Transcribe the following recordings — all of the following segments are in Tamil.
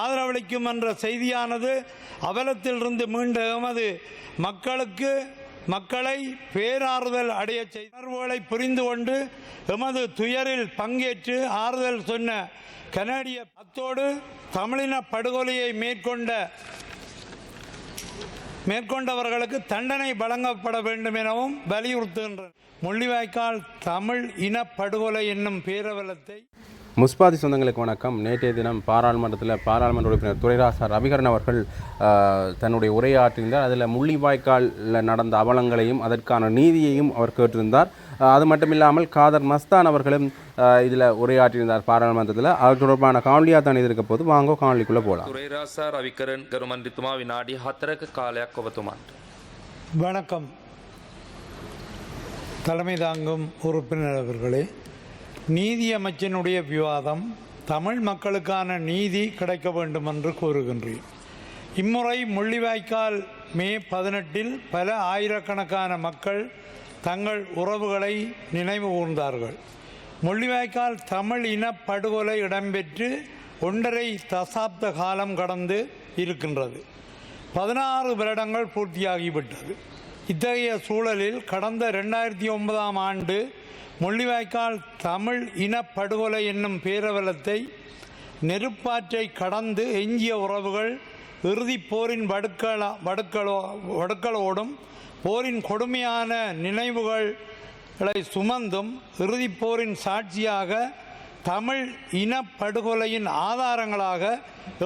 ஆதரவளிக்கும் என்ற செய்தியானது அவலத்திலிருந்து மீண்ட எமது மக்களுக்கு மக்களை பேராறுதல் அடைய செய்த உணர்வுகளை புரிந்து கொண்டு எமது துயரில் பங்கேற்று ஆறுதல் சொன்ன கனடிய அத்தோடு தமிழின படுகொலையை மேற்கொண்ட மேற்கொண்டவர்களுக்கு தண்டனை வழங்கப்பட வேண்டும் எனவும் வலியுறுத்துகின்றனர். முள்ளிவாய்க்கால் தமிழ் இன படுகொலை என்னும் பேரவலத்தை முஸ்பாதி சொந்தங்களுக்கு வணக்கம். நேற்றைய தினம் பாராளுமன்றத்தில் பாராளுமன்ற உறுப்பினர் துரைராசா ரவிகரன் அவர்கள் தன்னுடைய உரையாற்றியிருந்தார் அதில் முள்ளிவாய்க்காலில் நடந்த அவலங்களையும் அதற்கான நீதியையும் அவர் கேட்டிருந்தார். அது மட்டும் இல்லாமல் காதர் மஸ்தான் அவர்களும் இதில் உரையாற்றியிருந்தார் பாராளுமன்றத்தில். அவர் தொடர்பான காணொலியாக தான் இருக்க போது வாங்கோ காணொலிக்குள்ளே போகலாம் துரைராசா ரவிகரன் கருமன்றித்துமா வினாடி ஹத்தரக்கு காலையா குவத்துமான் வணக்கம். தலைமை தாங்கும் உறுப்பினர் அவர்களே நீதியமைச்சனுடைய விவாதம் தமிழ் மக்களுக்கான நீதி கிடைக்க வேண்டும் என்று கூறுகின்றேன். இம்முறை முள்ளிவாய்க்கால் மே பதினெட்டில் பல ஆயிரக்கணக்கான மக்கள் தங்கள் உறவுகளை நினைவு கூர்ந்தார்கள். முள்ளிவாய்க்கால் தமிழ் இன படுகொலை இடம்பெற்று ஒன்றரை தசாப்த காலம் கடந்து இருக்கின்றது. பதினாறு வருடங்கள் பூர்த்தியாகிவிட்டது. இத்தகைய சூழலில் கடந்த ரெண்டாயிரத்தி ஒன்பதாம் ஆண்டு முள்ளிவாய்க்கால் தமிழ் இனப்படுகொலை என்னும் பேரவலத்தை நெருப்பாற்றை கடந்து எஞ்சிய உறவுகள் இறுதிப் போரின் வடுக்கள வடுக்களோ வடுக்களோடும் போரின் கொடுமையான நினைவுகளை சுமந்தும் இறுதிப் போரின் சாட்சியாக தமிழ் இனப்படுகொலையின் ஆதாரங்களாக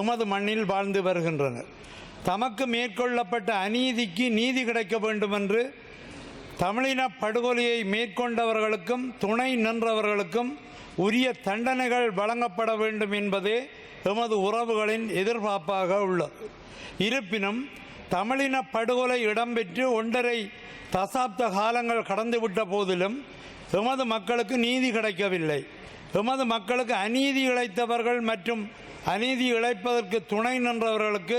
எமது மண்ணில் வாழ்ந்து வருகின்றனர் தமக்கு மேற்கொள்ளப்பட்ட அநீதிக்கு நீதி கிடைக்க வேண்டும் என்று தமிழின படுகொலையை மேற்கொண்டவர்களுக்கும் துணை நின்றவர்களுக்கும் உரிய தண்டனைகள் வழங்கப்பட வேண்டும் என்பதே எமது உறவுகளின் எதிர்பார்ப்பாக உள்ளது. இருப்பினும் தமிழின படுகொலை இடம்பெற்று ஒன்றரை தசாப்த காலங்கள் கடந்துவிட்ட போதிலும் எமது மக்களுக்கு நீதி கிடைக்கவில்லை. எமது மக்களுக்கு அநீதி இழைத்தவர்கள் மற்றும் அநீதி இழைப்பதற்கு துணை நின்றவர்களுக்கு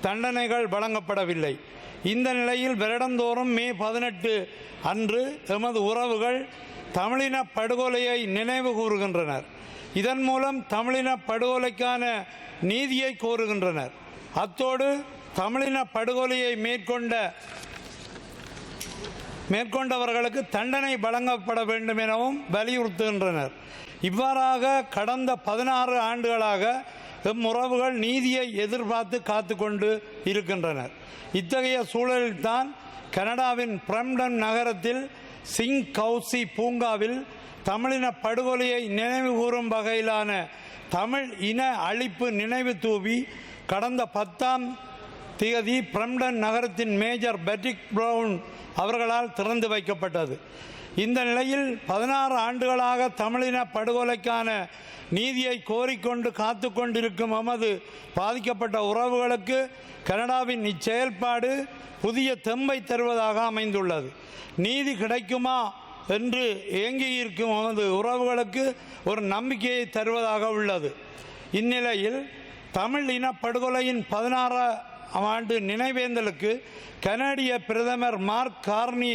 தண்டனைகள் வழங்கப்படவில்லை. இந்த நிலையில் வருடந்தோறும் மே பதினெட்டு அன்று எமது உறவுகள் தமிழின படுகொலையை நினைவு கூறுகின்றனர். இதன் மூலம் தமிழின படுகொலைக்கான நீதியை கோருகின்றனர். அத்தோடு தமிழின படுகொலையை மேற்கொண்ட மேற்கொண்டவர்களுக்கு தண்டனை வழங்கப்பட வேண்டும் எனவும் வலியுறுத்துகின்றனர். இவ்வாறாக கடந்த பதினாறு ஆண்டுகளாக எம் நீதியை எதிர்பார்த்து காத்து கொண்டு இருக்கின்றனர். இத்தகைய சூழலில்தான் கனடாவின் பிரம்டன் நகரத்தில் சிங் கவுசி பூங்காவில் தமிழின படுகொலையை நினைவு கூறும் வகையிலான தமிழ் இன அழிப்பு நினைவு தூவி கடந்த பத்தாம் தேதி பிரம்டன் நகரத்தின் மேஜர் பெட்ரிக் ப்ரவுன் அவர்களால் திறந்து வைக்கப்பட்டது. இந்த நிலையில் பதினாறு ஆண்டுகளாக தமிழின படுகொலைக்கான நீதியை கோரிக்கொண்டு காத்து கொண்டிருக்கும் எமது பாதிக்கப்பட்ட உறவுகளுக்கு கனடாவின் இச்செயல்பாடு புதிய தெம்பை தருவதாக அமைந்துள்ளது. நீதி கிடைக்குமா என்று இயங்கியிருக்கும் எமது உறவுகளுக்கு ஒரு நம்பிக்கையை தருவதாக உள்ளது. இந்நிலையில் தமிழ் இன படுகொலையின் பதினாறாம் ஆண்டு நினைவேந்தலுக்கு கனடிய பிரதமர் மார்க் கார்னி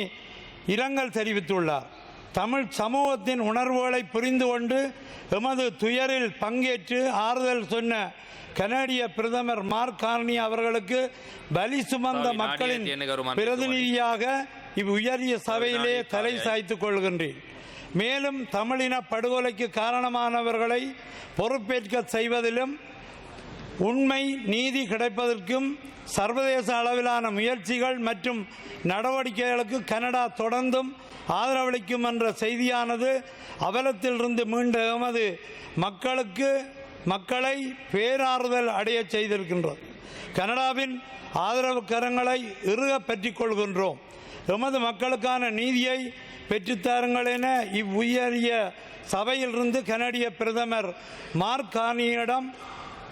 இரங்கல் தெரிவித்துள்ளார். தமிழ் சமூகத்தின் உணர்வுகளை புரிந்து கொண்டு எமது துயரில் பங்கேற்று ஆறுதல் சொன்ன கனடிய பிரதமர் மார்க் கார்னி அவர்களுக்கு பலி சுமந்த மக்களின் பிரதிநிதியாக இவ்வுயரிய சபையிலே தலை சாய்த்துக் கொள்கின்றேன். மேலும் தமிழின படுகொலைக்கு காரணமானவர்களை பொறுப்பேற்க செய்வதிலும் உண்மை நீதி கிடைப்பதற்கும் சர்வதேச அளவிலான முயற்சிகள் மற்றும் நடவடிக்கைகளுக்கு கனடா தொடர்ந்தும் ஆதரவளிக்கும் என்ற செய்தியானது அவலத்திலிருந்து மீண்ட எமது மக்களுக்கு மக்களை பேராறுதல் அடைய செய்திருக்கின்றது. கனடாவின் ஆதரவு கரங்களை இறுக பெற்றுக் கொள்கின்றோம் எமது மக்களுக்கான நீதியை பெற்றுத்தாருங்கள் என இவ்வுயரிய சபையிலிருந்து கனடிய பிரதமர் மார்க் கானியிடம்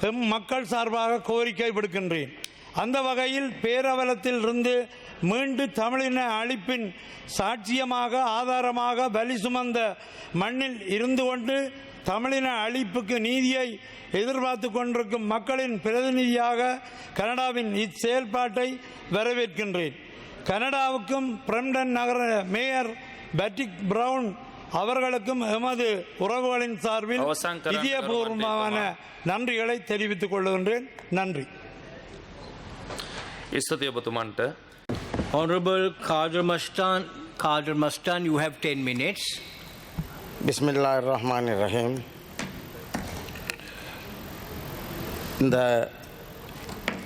எம் மக்கள் சார்பாக கோரிக்கை விடுக்கின்றேன். அந்த வகையில் பேரவலத்தில் இருந்து மீண்டு தமிழின அழிப்பின் சாட்சியமாக ஆதாரமாக பலி சுமந்த மண்ணில் இருந்து கொண்டு தமிழின அழிப்புக்கு நீதியை எதிர்பார்த்து கொண்டிருக்கும் மக்களின் பிரதிநிதியாக கனடாவின் இச்செயல்பாட்டை வரவேற்கின்றேன். கனடாவுக்கும் பிரம்டன் நகர மேயர் பேட்ரிக் பிரவுன் அவர்களுக்கும் எமது உறவுகளின் சார்பில் இதயபூர்வமான நன்றிகளை தெரிவித்துக் கொள்கின்றேன். நன்றி. Istatiya Batumanita. Honorable Kader Mastan, Kader Mastan, you have 10 minutes. பிஸ்மில்லா ரஹ்மான் ரஹீம் இந்த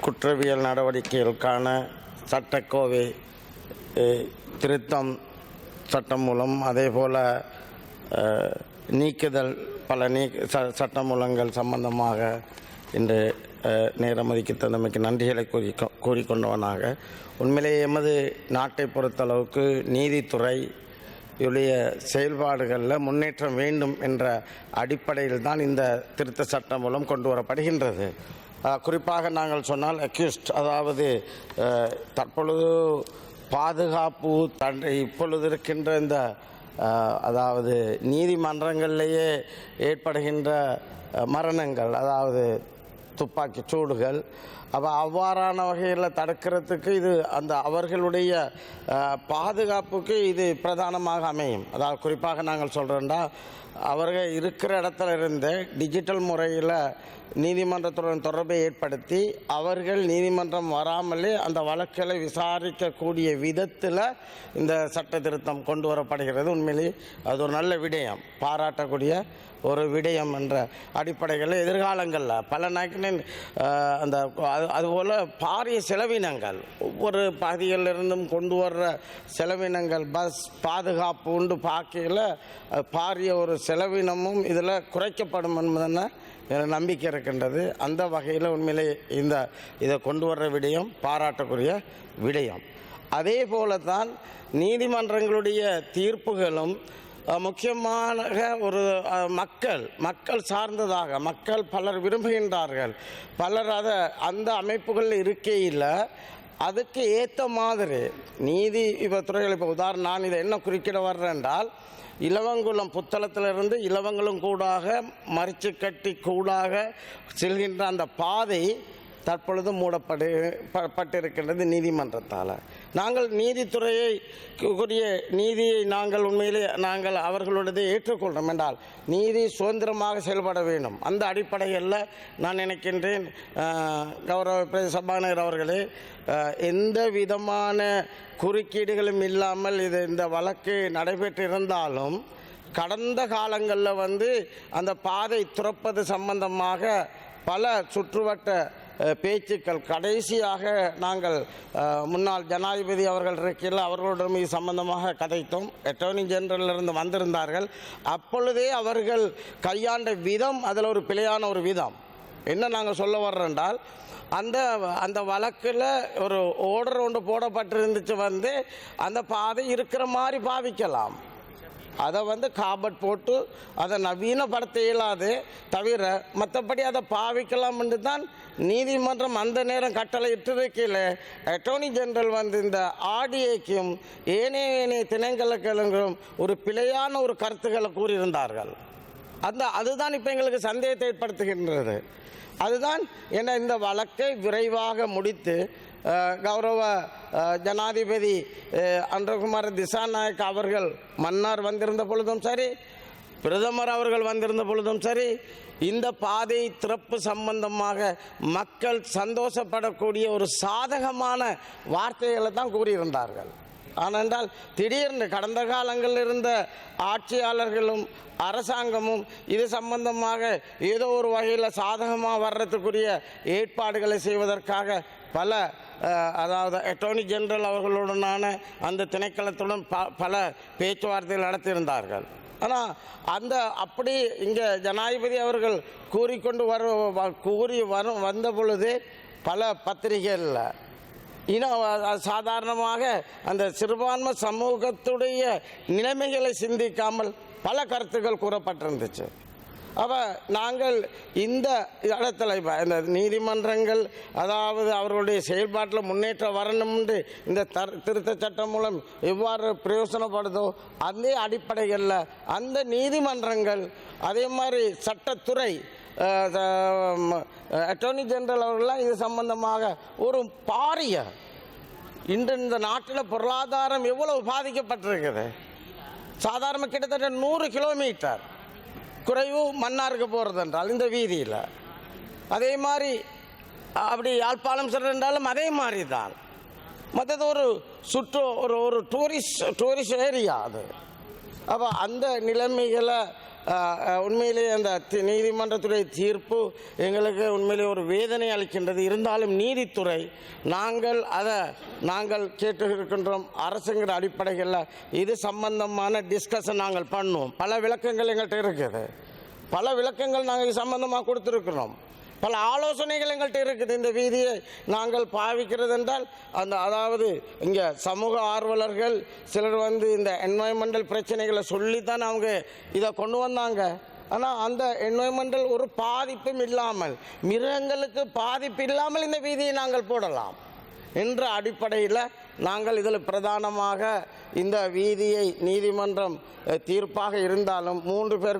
குற்றவியல் நடவடிக்கைகளுக்கான சட்டக்கோவை திருத்தம் சட்டம் மூலம் அதே போல் நீக்குதல் பல நீ ச சட்ட மூலங்கள் சம்பந்தமாக இன்று நேரம் ஒதுக்கி தந்தமைக்கு நன்றிகளை கூறி கூறிக்கொண்டவனாக. உண்மையிலேயே எமது நாட்டை பொறுத்தளவுக்கு நீதித்துறை இவருடைய செயல்பாடுகளில் முன்னேற்றம் வேண்டும் என்ற அடிப்படையில் தான் இந்த திருத்த சட்டம் மூலம் கொண்டு வரப்படுகின்றது. குறிப்பாக நாங்கள் சொன்னால் அக்யூஸ்ட் அதாவது தற்பொழுது பாதுகாப்பு தண்டை இப்பொழுது இருக்கின்ற இந்த அதாவது நீதிமன்றங்களிலேயே ஏற்படுகின்ற மரணங்கள் அதாவது துப்பாக்கி சூடுகள். அப்போ அவ்வாறான வகையில் தடுக்கிறதுக்கு இது அந்த அவர்களுடைய பாதுகாப்புக்கு இது பிரதானமாக அமையும். அதாவது குறிப்பாக நாங்கள் சொல்கிறோன்னா அவர்கள் இருக்கிற இடத்துல இருந்து டிஜிட்டல் முறையில் நீதிமன்றத்துடன் தொடர்பை ஏற்படுத்தி அவர்கள் நீதிமன்றம் வராமலே அந்த வழக்குகளை விசாரிக்கக்கூடிய விதத்தில் இந்த சட்ட திருத்தம் கொண்டு வரப்படுகிறது. உண்மையிலே அது ஒரு நல்ல விடயம். பாராட்டக்கூடிய ஒரு விடயம் என்ற அடிப்படைகளில் எதிர்காலங்களில் பல நாட்களில் அந்த அது அதுபோல் பாரிய செலவினங்கள் ஒவ்வொரு பகுதிகளில் இருந்தும் கொண்டு வர்ற செலவினங்கள் பஸ் பாதுகாப்பு உண்டு பார்க்கையில் பாரிய ஒரு செலவினமும் இதில் குறைக்கப்படும் என்பதன எனக்கு நம்பிக்கை இருக்கின்றது. அந்த வகையில் உண்மையிலே இந்த இதை கொண்டு வர்ற விடயம் பாராட்டக்கூடிய விடயம். அதே போல தான் நீதிமன்றங்களுடைய தீர்ப்புகளும் முக்கியமாக ஒரு மக்கள் மக்கள் சார்ந்ததாக மக்கள் பலர் விரும்புகின்றார்கள். பலர் அதை அந்த அமைப்புகளில் இருக்கையில் அதுக்கு ஏற்ற மாதிரி நீதி இப்போ துறைகள் இப்போ உதாரணம் நான் இதை என்ன குறிக்கிட வர்றேன் என்றால் இலவங்குளம் புத்தளத்திலிருந்து இலவங்களும் கூடாக மறிச்சு கட்டி கூடாக செல்கின்ற அந்த பாதை தற்பொழுது மூடப்படு பட்டிருக்கின்றது நீதிமன்றத்தால். நாங்கள் நீதித்துறையை கூறிய நீதியை நாங்கள் உண்மையிலே நாங்கள் அவர்களுடைய ஏற்றுக்கொள்கிறோம் என்றால் நீதி சுதந்திரமாக செயல்பட வேண்டும். அந்த அடிப்படையில் நான் நினைக்கின்றேன் கௌரவ சபாநாயகர் அவர்களே எந்த விதமான குறுக்கீடுகளும் இல்லாமல் இது இந்த வழக்கு நடைபெற்றிருந்தாலும் கடந்த காலங்களில் வந்து அந்த பாதை துறப்பது சம்பந்தமாக பல சுற்றுவட்ட பேச்சுக்கள். கடைசியாக நாங்கள் முன்னாள் ஜனாதிபதி அவர்கள் இருக்கையில் அவர்களுடன் இது சம்பந்தமாக கதைத்தோம். அட்டர்னி ஜெனரலிருந்து வந்திருந்தார்கள். அப்பொழுதே அவர்கள் கையாண்ட விதம் அதில் ஒரு பிழையான ஒரு விதம். என்ன நாங்கள் சொல்ல வர்றோம் அந்த அந்த வழக்கில் ஒரு ஓர்டர் ஒன்று போடப்பட்டிருந்துச்சு வந்து அந்த பாதை இருக்கிற மாதிரி பாவிக்கலாம். அதை வந்து காபட் போட்டு அதை நவீனப்படுத்த இயலாது தவிர மற்றபடி அதை பாவிக்கலாம் என்று தான் நீதிமன்றம் அந்த நேரம் கட்டளை இட்டிருக்கையில் அட்டர்னி ஜெனரல் வந்து இந்த ஆடிஏக்கும் ஏனைய ஏனைய திணைக்களுக்கும் ஒரு பிழையான ஒரு கருத்துக்களை கூறியிருந்தார்கள். அந்த அதுதான் இப்போ எங்களுக்கு சந்தேகத்தை ஏற்படுத்துகின்றது. அதுதான் என்ன இந்த வழக்கை விரைவாக முடித்து கௌரவ ஜனாதிபதி அஹ், அன்றகுமார திசாநாயக் அவர்கள் மன்னார் வந்திருந்த பொழுதும் சரி பிரதமர் அவர்கள் வந்திருந்த பொழுதும் சரி இந்த பாதை திறப்பு சம்பந்தமாக மக்கள் சந்தோஷப்படக்கூடிய ஒரு சாதகமான வார்த்தைகளை தான் கூறியிருந்தார்கள். ஆனென்றால் திடீர்னு கடந்த காலங்களில் இருந்த ஆட்சியாளர்களும் அரசாங்கமும் இது சம்பந்தமாக ஏதோ ஒரு வகையில் சாதகமாக வர்றதுக்குரிய ஏற்பாடுகளை செய்வதற்காக பல அதாவது அட்டோர்னி ஜெனரல் அவர்களுடனான அந்த திணைக்களத்துடன் ப பல பேச்சுவார்த்தைகள் நடத்தியிருந்தார்கள். ஆனால் அந்த அப்படி இங்கே ஜனாதிபதி அவர்கள் கூறிக்கொண்டு வர வ- கூறி வரும் வந்த பொழுது பல பத்திரிகைகளில் இன்னும் சாதாரணமாக அந்த சிறுபான்மை சமூகத்துடைய நிலைமைகளை சிந்திக்காமல் பல கருத்துக்கள் கூறப்பட்டிருந்துச்சு. அப்போ நாங்கள் இந்த இடத்துல இப்போ இந்த நீதிமன்றங்கள் அதாவது அவர்களுடைய செயல்பாட்டில் முன்னேற்றம் வரணும்னு இந்த தர் திருத்த சட்டம் மூலம் எவ்வாறு பிரயோசனப்படுதோ அதே அடிப்படைகளில் அந்த நீதிமன்றங்கள் அதே மாதிரி சட்டத்துறை அட்டர்னி ஜெனரல் அவர்கள்லாம் இது சம்பந்தமாக ஒரு பாரிய இன்று இந்த நாட்டில் பொருளாதாரம் எவ்வளவு பாதிக்கப்பட்டிருக்குது? சாதாரண கிட்டத்தட்ட நூறு கிலோமீட்டர் குறைவு மன்னாருக்கு போகிறது என்றால் இந்த வீதியில். அதே மாதிரி அப்படி யாழ்ப்பாணம் சென்றாலும் அதே மாதிரி தான் மற்றது ஒரு சுற்று ஒரு ஒரு டூரிஸ்ட் டூரிஸ்ட் ஏரியா அது. அப்போ அந்த நிலைமைகளை உண்மையிலே அந்த தி- நீதிமன்றத்துடைய தீர்ப்பு எங்களுக்கு உண்மையிலே ஒரு வேதனை அளிக்கின்றது. இருந்தாலும் நீதித்துறை நாங்கள் அதை நாங்கள் கேட்டு இருக்கின்றோம் அரசுங்கிற அடிப்படைகளில் இது சம்பந்தமான டிஸ்கஷன் நாங்கள் பண்ணுவோம். பல விளக்கங்கள் எங்கள்கிட்ட இருக்குது. பல விளக்கங்கள் நாங்கள் இது சம்பந்தமாக கொடுத்துருக்கிறோம். பல ஆலோசனைகள் எங்கள்கிட்ட இருக்குது. இந்த வீதியை நாங்கள் பாவிக்கிறது என்றால் அந்த அதாவது இங்கே சமூக ஆர்வலர்கள் சிலர் வந்து இந்த என்வாயன்மெண்டல் பிரச்சனைகளை சொல்லித்தான் அவங்க இதை கொண்டு வந்தாங்க. ஆனால் அந்த என்வாயன்மெண்டல் ஒரு பாதிப்பும் இல்லாமல் மிருகங்களுக்கு பாதிப்பு இல்லாமல் இந்த வீதியை நாங்கள் போடலாம். என்ற அடிப்படையில் நாங்கள் இதில் பிரதானமாக இந்த வீதியை நீதிமன்றம் தீர்ப்பாக இருந்தாலும் மூன்று பேர்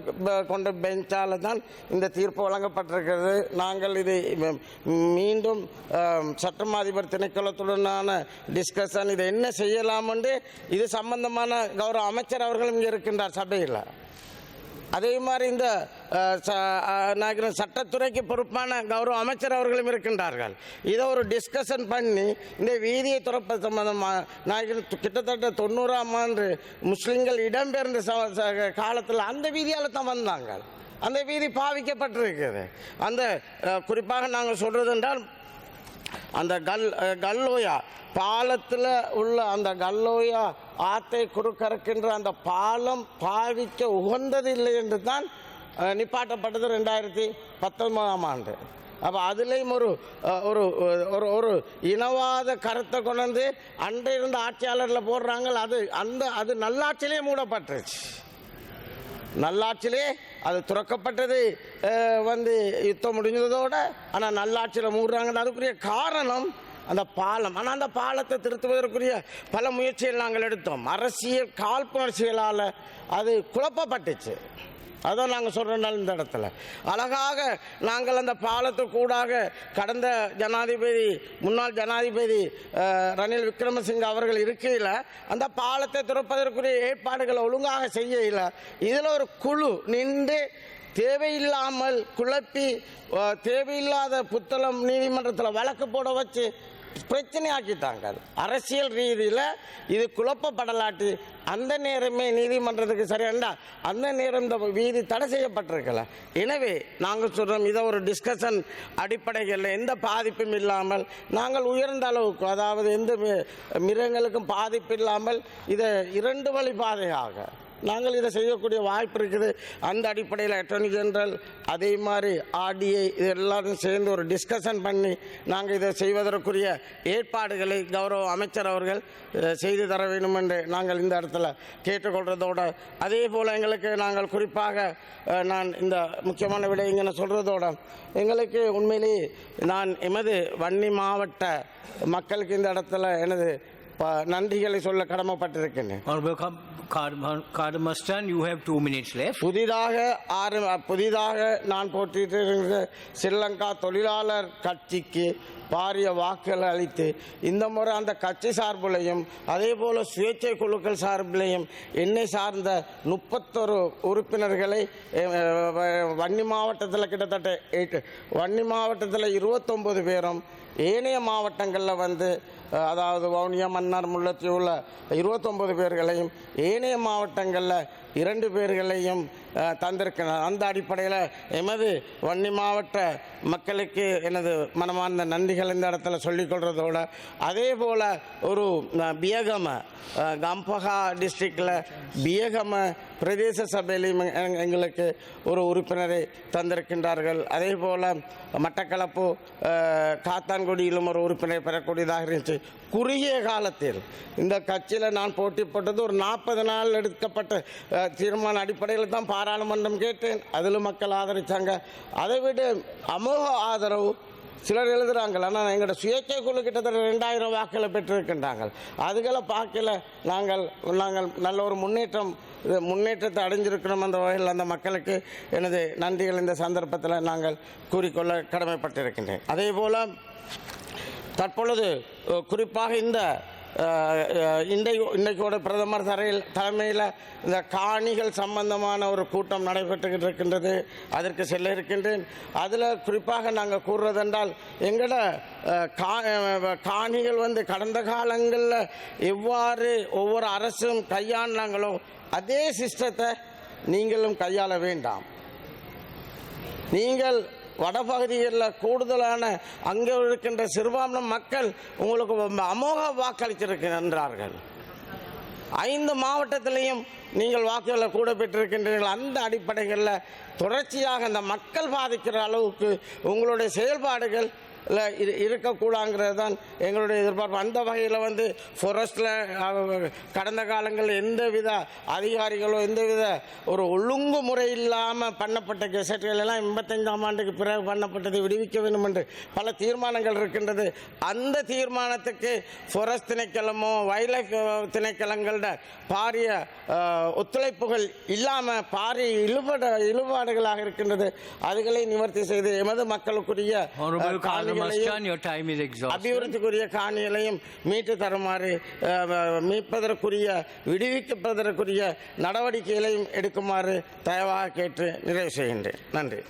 கொண்ட பெஞ்சால் தான் இந்த தீர்ப்பு வழங்கப்பட்டிருக்கிறது. நாங்கள் இதை மீண்டும் சட்டம் அதிபர் திணைக்களத்துடனான டிஸ்கஷன் இதை என்ன செய்யலாம் என்று இது சம்பந்தமான கௌரவ அமைச்சர் அவர்களும் இங்கே இருக்கின்றார் சபையில். அதே மாதிரி இந்த நான் சட்டத்துறைக்கு பொறுப்பான கௌரவ அமைச்சர் அவர்களும் இருக்கின்றார்கள். இதை ஒரு டிஸ்கஷன் பண்ணி இந்த வீதியை துறப்ப சம்பந்தமாக நான் கிட்டத்தட்ட தொண்ணூறாம் ஆண்டு முஸ்லீம்கள் இடம்பெயர்ந்த ச- காலத்தில் அந்த வீதியால் தான் வந்தாங்க. அந்த வீதி பாவிக்கப்பட்டிருக்குது. அந்த குறிப்பாக நாங்கள் சொல்கிறது என்றால் அந்த கல் கல்லோயா பாலத்தில் உள்ள அந்த கல்லோயா ஆத்தை குறுக்கறக்கின்ற அந்த பாலம் பாவிக்க உகந்தது இல்லை என்று தான் நிப்பாட்டப்பட்டது ரெண்டாயிரத்தி பத்தொன்பதாம் ஆண்டு. அப்போ அதுலேயும் ஒரு ஒரு ஒரு ஒரு இனவாத கருத்தை கொண்டு வந்து அன்றைய இருந்த ஆட்சியாளரில் போடுறாங்க. அது அந்த அது நல்லாட்சியிலே மூடப்பட்டுருச்சு. நல்லாட்சியிலே அது துறக்கப்பட்டது வந்து யுத்தம் முடிஞ்சதோட ஆனால் நல்லாட்சியில் மூடுறாங்கன்னு அதுக்குரிய காரணம் அந்த பாலம். ஆனால் அந்த பாலத்தை திருத்துவதற்குரிய பல முயற்சிகள் நாங்கள் எடுத்தோம். அரசியல் காழ்ப்புணர்ச்சிகளால் அது குழப்பப்பட்டுச்சு. அதான் நாங்கள் சொல்கிறனால இந்த இடத்துல. அழகாக நாங்கள் அந்த பாலத்துக்கூடாக கடந்த ஜனாதிபதி முன்னாள் ஜனாதிபதி ரணில் விக்ரமசிங்க அவர்கள் இருக்கையில் அந்த பாலத்தை திறப்பதற்குரிய ஏற்பாடுகளை ஒழுங்காக செய்யல இதில் ஒரு குழு நின்று தேவையில்லாமல் குழப்பி தேவையில்லாத புத்தளம் நீதிமன்றத்தில் வழக்கு போட வச்சு பிரச்சனை ஆக்கிட்டாங்க அரசியல் ரீதியில் இது குழப்பப்படலாட்டி அந்த நேரமே நீதிமன்றத்துக்கு சரியாண்டா அந்த நேரம் இந்த வீதி தடை செய்யப்பட்டிருக்கல. எனவே நாங்கள் சொல்கிறோம் இதை ஒரு டிஸ்கஷன் அடிப்படைகளில் எந்த பாதிப்பும் இல்லாமல் நாங்கள் உயர்ந்த அளவுக்கு அதாவது எந்த மி- மிருகங்களுக்கும் பாதிப்பு இல்லாமல் இதை இரண்டு வழி பாதையாக நாங்கள் இதை செய்யக்கூடிய வாய்ப்பு இருக்குது. அந்த அடிப்படையில் அட்டர்னி ஜெனரல் அதே மாதிரி ஆர்டிஐ இது எல்லாரும் சேர்ந்து ஒரு டிஸ்கஷன் பண்ணி நாங்கள் இதை செய்வதற்குரிய ஏற்பாடுகளை கௌரவ அமைச்சர் அவர்கள் செய்து தர வேண்டும் என்று நாங்கள் இந்த இடத்துல கேட்டுக்கொள்வதோடு அதே போல் எங்களுக்கு நாங்கள் குறிப்பாக நான் இந்த முக்கியமான விடயங்களை சொல்கிறதோட எங்களுக்கு உண்மையிலேயே நான் எமது வன்னி மாவட்ட மக்களுக்கு இந்த இடத்துல எனது ப- நன்றிகளை சொல்ல கடமைப்பட்டிருக்கின்றேன். கார்மஸ்டன் you have two minutes have புதிதாக ஆறு புதிதாக நான் போட்டிட்டு இருக்கிற ஸ்ரீலங்கா தொழிலாளர் கட்சிக்கு பாரிய வாக்குகள் அளித்து இந்த முறை அந்த கட்சி சார்பிலையும் அதே போல சுயேட்சை குழுக்கள் சார்பிலையும் என்னை சார்ந்த முப்பத்தொரு உறுப்பினர்களை வன்னி மாவட்டத்தில் கிட்டத்தட்ட வன்னி மாவட்டத்தில் இருபத்தொம்பது பேரும் ஏனைய மாவட்டங்களில் வந்து அதாவது வவுனியா மன்னார் முல்லைத்தீவுல இருபத்தொம்பது பேர்களையும் ஏனைய மாவட்டங்களில் இரண்டு பேர்களையும் தந்திருக்கிறார். அந்த அடிப்படையில் எமது வன்னி மாவட்ட மக்களுக்கு எனது மனமார்ந்த நன்றிகள் இந்த இடத்துல சொல்லிக்கொள்றதோட அதே போல் ஒரு பியகம கம்பஹா டிஸ்ட்ரிக்டில் பியகம பிரதேச சபையிலையும் எங்களுக்கு ஒரு உறுப்பினரை தந்திருக்கின்றார்கள். அதே போல் மட்டக்களப்பு காத்தான்குடியிலும் ஒரு உறுப்பினரை பெறக்கூடியதாக இருந்துச்சு. குறுகிய காலத்தில் இந்த கட்சியில் நான் போட்டி போட்டது ஒரு நாற்பது நாள் எடுக்கப்பட்ட தீர்மான அடிப்படையில் தான் பாராளுமன்றம் கேட்டேன். அதில் மக்கள் ஆதரித்தாங்க அதை விட அமோக ஆதரவு சிலர் எழுதுறாங்க. ஆனால் எங்களோட சுயேட்சை குழு கிட்டத்தட்ட ரெண்டாயிரம் வாக்களை பெற்றிருக்கின்றாங்க அதுகளை பார்க்கல. நாங்கள் நாங்கள் நல்ல ஒரு முன்னேற்றம் இது முன்னேற்றத்தை அடைஞ்சிருக்கிறோம் அந்த வகையில் அந்த மக்களுக்கு எனது நன்றிகள். இந்த சந்தர்ப்பத்தில் நாங்கள் கூறிக்கொள்ள கடமைப்பட்டிருக்கின்றேன். அதே போல் தற்பொழுது குறிப்பாக இந்த இன்றைக்கு இன்றைக்கோட பிரதமர் தரையில் தலைமையில் இந்த காணிகள் சம்பந்தமான ஒரு கூட்டம் நடைபெற்று இருக்கின்றது அதற்கு செல்ல இருக்கின்றேன். அதில் குறிப்பாக நாங்கள் கூறுறதென்றால் எங்களோட கா காணிகள் வந்து கடந்த காலங்களில் எவ்வாறு ஒவ்வொரு அரசும் கையாண்டாங்களோ அதே சிஸ்டத்தை நீங்களும் கையாள வேண்டாம். நீங்கள் வடபகுதிகளில் கூடுதலான அங்கே இருக்கின்ற சிறுபான்மை மக்கள் உங்களுக்கு அமோக வாக்களித்திருக்கின்றார்கள். ஐந்து மாவட்டத்திலையும் நீங்கள் வாக்குகளை கூட பெற்றிருக்கின்றீர்கள். அந்த அடிப்படைகளில் தொடர்ச்சியாக அந்த மக்கள் பாதிக்கிற அளவுக்கு உங்களுடைய செயல்பாடுகள் இரு இருக்கக்கூடாங்கிறது தான் எங்களுடைய எதிர்பார்ப்பு. அந்த வகையில் வந்து ஃபாரஸ்டில் கடந்த காலங்களில் எந்தவித அதிகாரிகளோ எந்தவித ஒரு ஒழுங்குமுறை இல்லாமல் பண்ணப்பட்ட கெசட்டுகள் எல்லாம் எண்பத்தைந்தாம் ஆண்டுக்கு பிறகு பண்ணப்பட்டதை விடுவிக்க வேண்டும் என்று பல தீர்மானங்கள் இருக்கின்றது. அந்த தீர்மானத்துக்கு ஃபாரஸ்ட் திணைக்களமோ வைல்ட் திணைக்களங்களோட பாரிய ஒத்துழைப்புகள் இல்லாமல் பாரிய இழுபட இழுபாடுகளாக இருக்கின்றது. அதுகளை நிவர்த்தி செய்து எமது மக்களுக்குரிய அபிவிருத்திக்குரிய காணிகளையும் மீட்டு தருமாறு மீட்பதற்குரிய விடுவிக்கப்பதற்குரிய நடவடிக்கைகளையும் எடுக்குமாறு தயவாக கேட்டு நிறைவு செய்கின்றேன். நன்றி.